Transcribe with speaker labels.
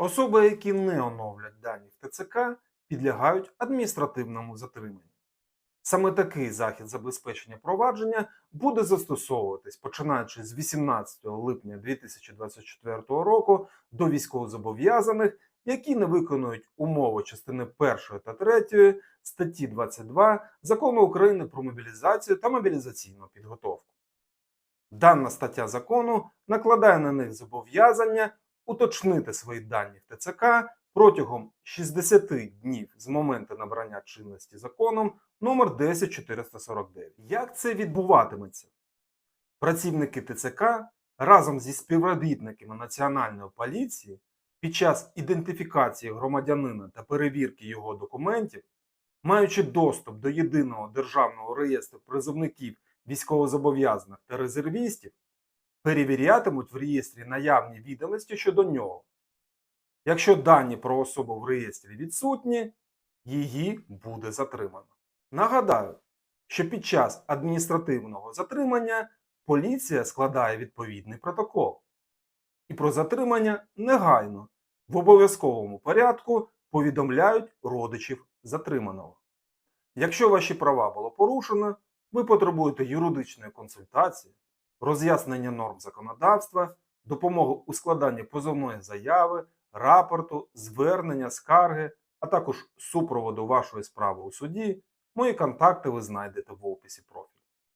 Speaker 1: Особи, які не оновлять дані в ТЦК, підлягають адміністративному затриманню. Саме такий захід забезпечення провадження буде застосовуватись починаючи з 18 липня 2024 року до військовозобов'язаних, які не виконують умови частини 1 та 3 статті 22 Закону України про мобілізацію та мобілізаційну підготовку. Дана стаття закону накладає на них зобов'язання уточнити свої дані в ТЦК протягом 60 днів з моменту набрання чинності законом номер 10449. Як це відбуватиметься? Працівники ТЦК разом зі співробітниками Національної поліції під час ідентифікації громадянина та перевірки його документів, маючи доступ до єдиного державного реєстру призовників військовозобов'язаних та резервістів, перевірятимуть в реєстрі наявні відомості щодо нього. Якщо дані про особу в реєстрі відсутні, її буде затримано. Нагадаю, що під час адміністративного затримання поліція складає відповідний протокол. І про затримання негайно в обов'язковому порядку повідомляють родичів затриманого. Якщо ваші права було порушено, ви потребуєте юридичної консультації, роз'яснення норм законодавства, допомогу у складанні позовної заяви, рапорту, звернення, скарги, а також супроводу вашої справи у суді, мої контакти ви знайдете в описі профілю.